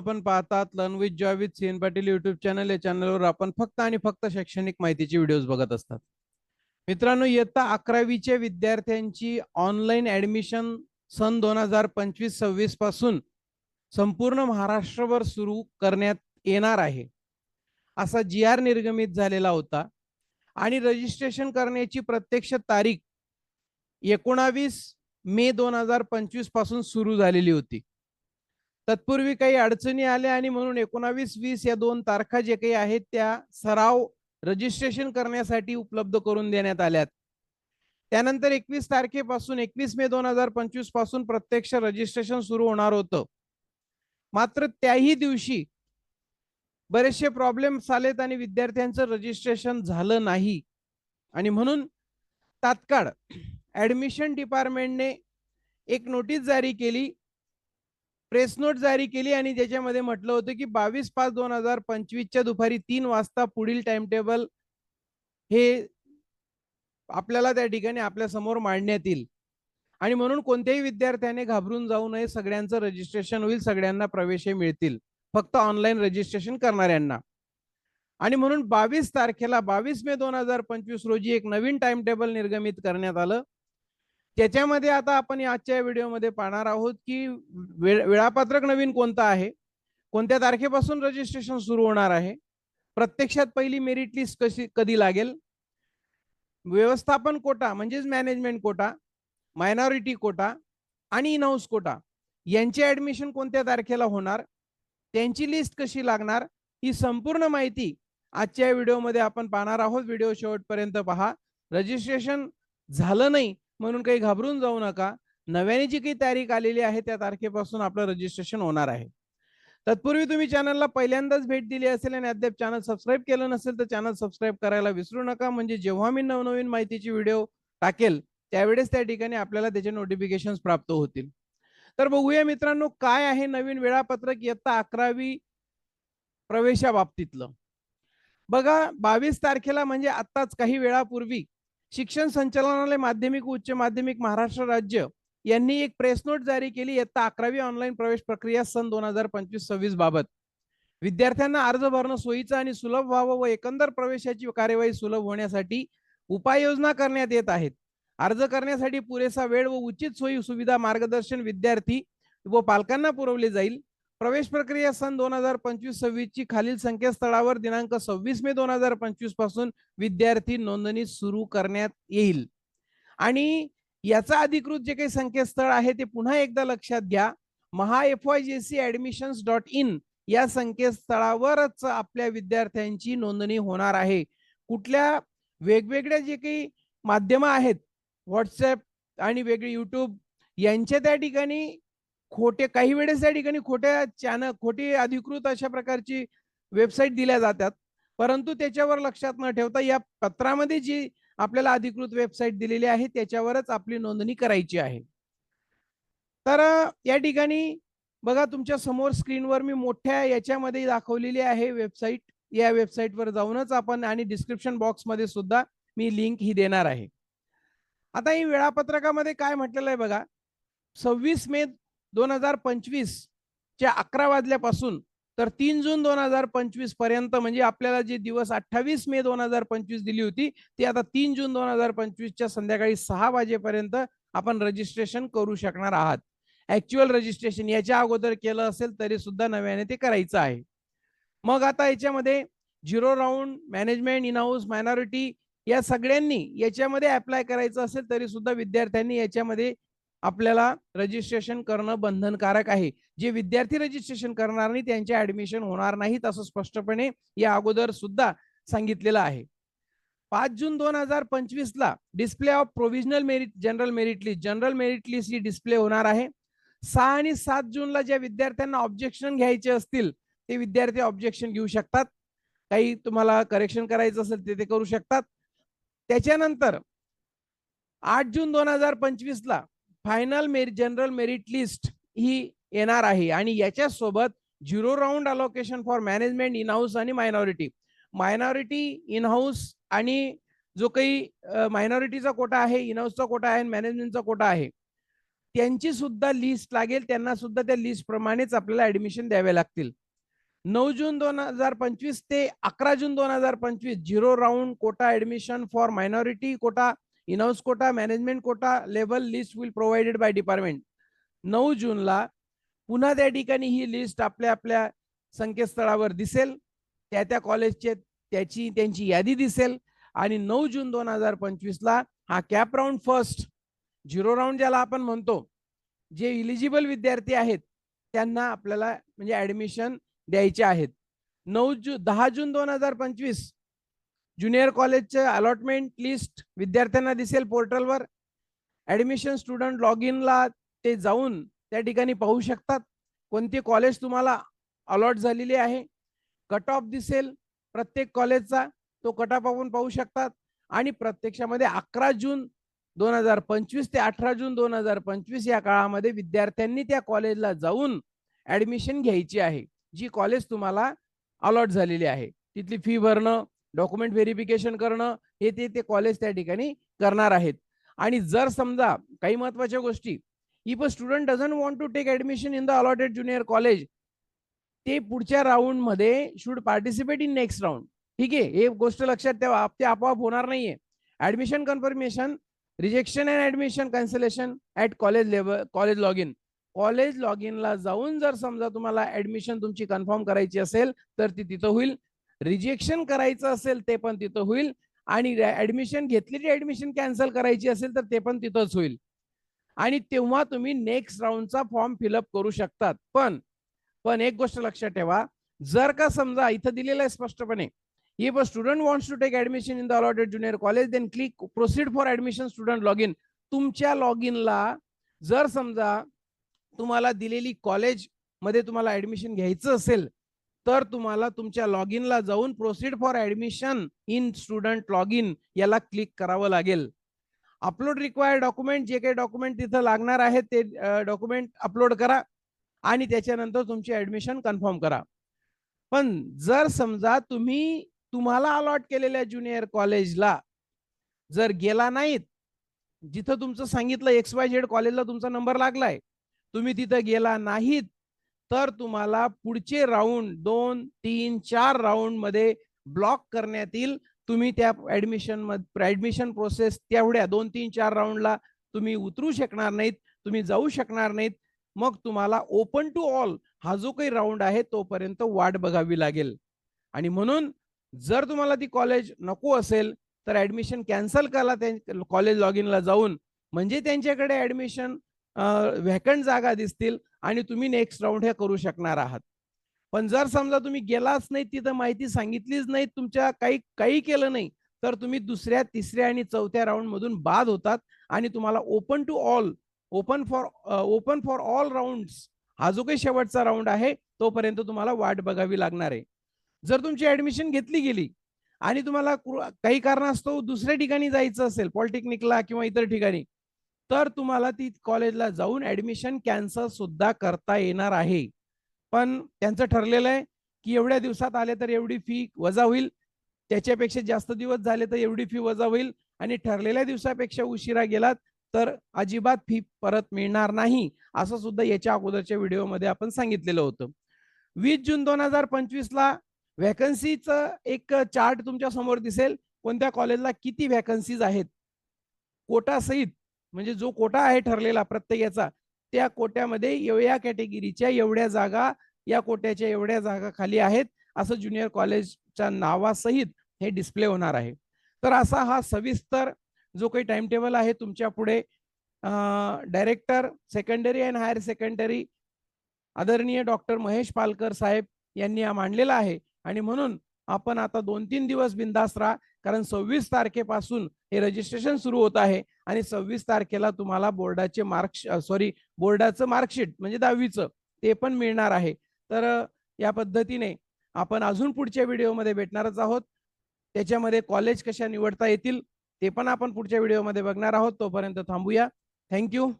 आपण पाहतात learn with joy with CN Patil YouTube channel या चॅनलवर आपण फक्त आणि फक्त शैक्षणिक माहितीचे व्हिडिओज बघत असतात. मित्रांनो इयत्ता अकरावीच्या विद्यार्थ्यांची ऑनलाईन ऍडमिशन सन दोन हजार पंचवीस सव्वीसपासून संपूर्ण महाराष्ट्रभर सुरू करण्यात येणार आहे. असा जी आर निर्गमित झालेला होता. आणि रजिस्ट्रेशन करण्याची प्रत्यक्ष तारीख एकोणावीस मे दोन हजार पंचवीसपासून सुरू झालेली होती. तत्पूर्वी काही अडचणी आल्या आणि म्हणून एकोणावीस वीस या दोन तारखा जे काही आहेत त्या सराव रजिस्ट्रेशन करण्यासाठी उपलब्ध करून देण्यात आल्यात. त्यानंतर एकवीस तारखेपासून एकवीस मे दोन हजार पंचवीसपासून प्रत्यक्ष रजिस्ट्रेशन सुरू होणार होतं. मात्र त्याही दिवशी बरेचसे प्रॉब्लेम्स आलेत आणि विद्यार्थ्यांचं रजिस्ट्रेशन झालं नाही. आणि म्हणून तात्काळ ऍडमिशन डिपार्टमेंटने एक नोटीस जारी केली. प्रेस नोट जारी केली आणि ज्याच्यामध्ये म्हटलं होतं की बावीस पाच दोन हजार पंचवीसच्या दुपारी तीन वाजता पुढील टाइम टेबल हे आपल्याला त्या ठिकाणी आपल्यासमोर मांडण्यात येईल. आणि म्हणून कोणत्याही विद्यार्थ्याने घाबरून जाऊ नये सगळ्यांचं रजिस्ट्रेशन होईल सगळ्यांना प्रवेश मिळतील. फक्त ऑनलाईन रजिस्ट्रेशन करणाऱ्यांना. आणि म्हणून बावीस तारखेला बावीस मे दोन हजार पंचवीस रोजी एक नवीन टाइम टेबल निर्गमित करण्यात आलं. त्याच्यामध्ये आता आपण आजच्या व्हिडिओमध्ये पाहणार आहोत की वेळापत्रक नवीन कोणतं आहे? कोणत्या तारखेपासून रजिस्ट्रेशन सुरू होणार आहे? प्रत्यक्षात पहिली मेरिट लिस्ट कशी कधी लागेल? व्यवस्थापन कोटा म्हणजेच मॅनेजमेंट कोटा मायनॉरिटी कोटा आणि इनहाऊस कोटा यांचे ऍडमिशन कोणत्या तारखेला होणार? त्यांची लिस्ट कशी लागणार? ही संपूर्ण माहिती आजच्या व्हिडिओमध्ये आपण पाहणार आहोत. व्हिडिओ शेवटपर्यंत पहा. रजिस्ट्रेशन झालं नाही म्हणून काही घाबरून जाऊ नका. नव्याने जी काही तारीख आलेली आहे त्या तारखेपासून आपलं रजिस्ट्रेशन होणार आहे. तत्पूर्वी तुम्ही चॅनलला पहिल्यांदाच भेट दिली असेल आणि अद्याप चॅनल सबस्क्राईब केलं नसेल तर चॅनल सबस्क्राईब करायला विसरू नका. म्हणजे जेव्हा मी नवनवीन माहितीची व्हिडिओ टाकेल त्यावेळेस त्या ठिकाणी आपल्याला त्याचे नोटिफिकेशन प्राप्त होतील. तर बघूया मित्रांनो काय आहे नवीन वेळापत्रक इयत्ता अकरावी प्रवेशाबाबतीतलं. बघा बावीस तारखेला म्हणजे आत्ताच काही वेळापूर्वी शिक्षण संचालनालय माध्यमिक उच्च माध्यमिक महाराष्ट्र राज्य यांनी एक प्रेस नोट जारी केली. इयत्ता अकरावी ऑनलाईन प्रवेश प्रक्रिया सन दोन हजार पंचवीस सव्वीस बाबत. विद्यार्थ्यांना अर्ज भरणं सोयीचं आणि सुलभ व्हावं व एकंदर प्रवेशाची कार्यवाही सुलभ होण्यासाठी उपाययोजना करण्यात येत आहेत. अर्ज करण्यासाठी पुरेसा वेळ व उचित सोयी सुविधा मार्गदर्शन विद्यार्थी व पालकांना पुरवले जाईल. प्रवेश प्रक्रिया सन दोन हजार पंचवीस सव्वीस ची खालील संकेतस्थळावर दिनांक सव्वीस मे दोन हजार पंचवीसपासून विद्यार्थी नोंदणी सुरू करण्यात येईल. आणि याचा अधिकृत जे काही संकेतस्थळ आहे ते पुन्हा एकदा लक्षात घ्या. Maha F Y J C admissions dot in या संकेतस्थळावरच आपल्या विद्यार्थ्यांची नोंदणी होणार आहे. कुठल्या वेगवेगळ्या जे काही माध्यमं आहेत व्हॉट्सअप आणि वेगळी यूट्यूब यांच्या त्या ठिकाणी खोटे काही वेळेस त्या ठिकाणी खोट्या चॅनल खोटी अधिकृत अशा प्रकारची वेबसाईट दिल्या जातात. परंतु त्याच्यावर लक्षात न ठेवता या पत्रामध्ये जी आपल्याला अधिकृत वेबसाईट दिलेली आहे त्याच्यावरच आपली नोंदणी करायची आहे. तर या ठिकाणी बघा तुमच्यासमोर स्क्रीनवर मी मोठ्या याच्यामध्ये दाखवलेली आहे वेबसाईट या वेबसाईटवर जाऊनच आपण आणि डिस्क्रिप्शन बॉक्समध्ये सुद्धा मी लिंक ही देणार आहे. आता ही वेळापत्रकामध्ये काय म्हटलेलं आहे बघा. सव्वीस मे दोन हजार पंचवीस च्या अकरा वाजल्यापासून तर तीन जून दोन हजार पंचवीसपर्यंत म्हणजे आपल्याला जे दिवस अठ्ठावीस मे दोन हजार पंचवीस दिली होती ती आता तीन जून दोन हजार पंचवीसच्या संध्याकाळी सहा वाजेपर्यंत आपण रजिस्ट्रेशन करू शकणार आहात. ऍक्च्युअल रजिस्ट्रेशन याच्या अगोदर केलं असेल तरी सुद्धा नव्याने ते करायचं आहे. मग आता याच्यामध्ये zero round management in house minority या सगळ्यांनी याच्यामध्ये अप्लाय करायचं असेल तरी सुद्धा विद्यार्थ्यांनी याच्यामध्ये आपल्याला रजिस्ट्रेशन करणं बंधनकारक आहे. जे विद्यार्थी रजिस्ट्रेशन करणार नाही त्यांचे ऍडमिशन होणार नाहीत असं स्पष्टपणे या अगोदर सुद्धा सांगितलेलं आहे. पाच जून दोन हजार पंचवीस ला display of provisional merit general merit list general merit list he display होणार आहे. सहा आणि सात जूनला ज्या विद्यार्थ्यांना ऑब्जेक्शन घ्यायचे असतील ते विद्यार्थी ऑब्जेक्शन घेऊ शकतात. काही तुम्हाला करेक्शन करायचं असेल ते ते करू शकतात. त्याच्यानंतर आठ जून दोन हजार पंचवीस ला final merit general merit list ही येणार आहे. आणि याच्यासोबत zero round allocation for management in house आणि मायनॉरिटी मायनॉरिटी इन हाऊस आणि जो काही मायनॉरिटीचा कोटा आहे इन हाऊसचा कोटा आहे मॅनेजमेंटचा कोटा आहे त्यांची सुद्धा लिस्ट लागेल. त्यांना सुद्धा त्या लिस्ट प्रमाणेच आपल्याला ऍडमिशन द्यावे लागतील. नऊ जून दोन हजार पंचवीस ते अकरा जून दोन हजार पंचवीस zero round quota admission for minority quota in house quota management quota level list will provided by department नऊ जूनला पुन्हा त्या ठिकाणी ही लिस्ट आपल्या आपल्या संकेतस्थळावर दिसेल. त्या त्या कॉलेजचे त्याची त्यांची यादी दिसेल. आणि नऊ जून दोन हजार पंचवीसला हा cap round first zero round ज्याला आपण म्हणतो जे इलिजिबल विद्यार्थी आहेत त्यांना आपल्याला म्हणजे ऍडमिशन द्यायचे आहेत. नऊ जून दहा जून दोन हजार पंचवीस ज्युनियर कॉलेजचे अलॉटमेंट लिस्ट विद्यार्थ्यांना दिसेल पोर्टलवर. ॲडमिशन स्टुडंट लॉग इनला ते जाऊन त्या ठिकाणी पाहू शकतात. कोणती कॉलेज तुम्हाला अलॉट झालेली आहे. कट ऑफ दिसेल प्रत्येक कॉलेजचा. तो कट ऑफ आपण पाहू शकतात. आणि प्रत्यक्षामध्ये अकरा जून दोन हजार पंचवीस ते अठरा जून दोन हजार पंचवीस या काळामध्ये विद्यार्थ्यांनी त्या कॉलेजला जाऊन ॲडमिशन घ्यायची आहे. जी कॉलेज तुम्हाला अलॉट झालेली आहे. तिथली फी भरणं डॉक्युमेंट व्हेरिफिकेशन करणं हे ते ते कॉलेज त्या ठिकाणी करणार आहेत. आणि जर समजा काही महत्त्वाच्या गोष्टी if a student doesn't want to take admission in the allotted junior college ते पुढच्या राऊंडमध्ये should participate in next round ठीक आहे? हे गोष्ट लक्षात ठेवा. ते आपोआप होणार नाहीये. Admission confirmation rejection and admission cancellation at college level college log in college log इनला जाऊन जर समजा तुम्हाला ऍडमिशन तुमची कन्फर्म करायची असेल तर ती तिथं होईल. रिजेक्शन करायचं असेल ते पण तिथं होईल. आणि ऍडमिशन घेतलेली ऍडमिशन कॅन्सल करायची असेल तर ते पण तिथंच होईल. आणि तेव्हा तुम्ही नेक्स्ट राऊंडचा फॉर्म फिलअप करू शकतात. पण पण एक गोष्ट लक्षात ठेवा. जर का समजा इथं दिलेलं आहे स्पष्टपणे if a student wants to take admission in the allotted junior college then click proceed for admission student log in तुमच्या लॉग इनला जर समजा तुम्हाला दिलेली कॉलेजमध्ये तुम्हाला ऍडमिशन घ्यायचं असेल तर तुम्हाला तुमच्या लॉग इनला जाऊन proceed for admission in student log in याला क्लिक करावं लागेल. अपलोड रिक्वायर्ड डॉक्युमेंट जे काही डॉक्युमेंट तिथं लागणार आहे ते डॉक्युमेंट अपलोड करा आणि त्याच्यानंतर तुमची ऍडमिशन कन्फर्म करा. पण जर समजा तुम्ही तुम्हाला अलॉट केलेल्या ज्युनियर कॉलेजला जर गेला नाहीत जिथं तुमचं सांगितलं एक्स वाय झेड कॉलेजला तुमचा नंबर लागलाय तुम्ही तिथं गेला नाहीत तर तुम्हाला पुढचे राऊंड दोन तीन चार राऊंडमध्ये ब्लॉक करण्यात येईल तुम्ही त्या ऍडमिशन ऍडमिशन प्रोसेस तेवढ्या दोन तीन चार राऊंडला तुम्ही उतरू शकणार नाहीत तुम्ही जाऊ शकणार नाहीत. मग तुम्हाला ओपन टू ऑल हा जो काही राऊंड आहे तोपर्यंत वाट बघावी लागेल. आणि म्हणून जर तुम्हाला ती कॉलेज नको असेल तर ऍडमिशन कॅन्सल करा कॉलेज लॉग इनला जाऊन. म्हणजे त्यांच्याकडे ऍडमिशन व्हॅकंट जागा दिसतील आणि तुम्ही नेक्स्ट राऊंड हे करू शकणार आहात. पण जर समजा तुम्ही गेलाच नाही तिथं माहिती सांगितलीच नाही तुमच्या काही काही केलं नाही तर तुम्ही दुसऱ्या तिसऱ्या आणि चौथ्या राऊंड मधून बाद होतात आणि तुम्हाला open to all open for open for all round हा जो काही शेवटचा राऊंड आहे तोपर्यंत तुम्हाला वाट बघावी लागणार आहे. जर तुमची ऍडमिशन घेतली गेली आणि तुम्हाला काही कारणास्तव दुसऱ्या ठिकाणी जायचं असेल पॉलिटेक्निकला किंवा इतर ठिकाणी तर तुम्हाला ती कॉलेजला जाऊन ऍडमिशन कॅन्सल सुद्धा करता येणार आहे. पण त्यांचं ठरलेलं आहे की एवढ्या दिवसात आले तर एवढी फी वजा होईल. त्याच्यापेक्षा जास्त दिवस झाले तर एवढी फी वजा होईल. आणि ठरलेल्या दिवसापेक्षा उशिरा गेलात तर अजिबात फी परत मिळणार नाही. असं सुद्धा याच्या अगोदरच्या व्हिडिओमध्ये आपण सांगितलेलं होतं. वीस जून दोन हजार पंचवीसला व्हॅकन्सीचं एक चार्ट तुमच्यासमोर दिसेल. कोणत्या कॉलेजला किती व्हॅकन्सीज आहेत? कोटासहित म्हणजे जो कोटा आहे ठरलेला प्रत्येकाचा त्या कोट्यामध्ये एवढ्या कॅटेगरीच्या एवढ्या जागा या कोट्याच्या एवढ्या जागा खाली आहेत असं ज्युनियर कॉलेजच्या नावासहित हे डिस्प्ले होणार आहे. तर असा हा सविस्तर जो काही टाइम टेबल आहे तुमच्यापुढे director secondary and higher secondary आदरणीय डॉक्टर महेश पालकर साहेब यांनी हा मांडलेला आहे. आणि म्हणून आपण आता दोन तीन दिवस बिंदास राहा. कारण सव्वीस तारखेपासून हे रजिस्ट्रेशन सुरू होत आहे आणि सव्वीस तारखेला तुम्हाला बोर्डाचे मार्क सॉरी बोर्डाचं मार्कशीट म्हणजे दहावीचं ते पण मिळणार आहे. तर या पद्धतीने आपण अजून पुढच्या व्हिडिओमध्ये भेटणारच आहोत. त्याच्यामध्ये कॉलेज कशा निवडता येतील ते पण आपण पुढच्या व्हिडिओमध्ये बघणार आहोत. तोपर्यंत थांबूया. थँक्यू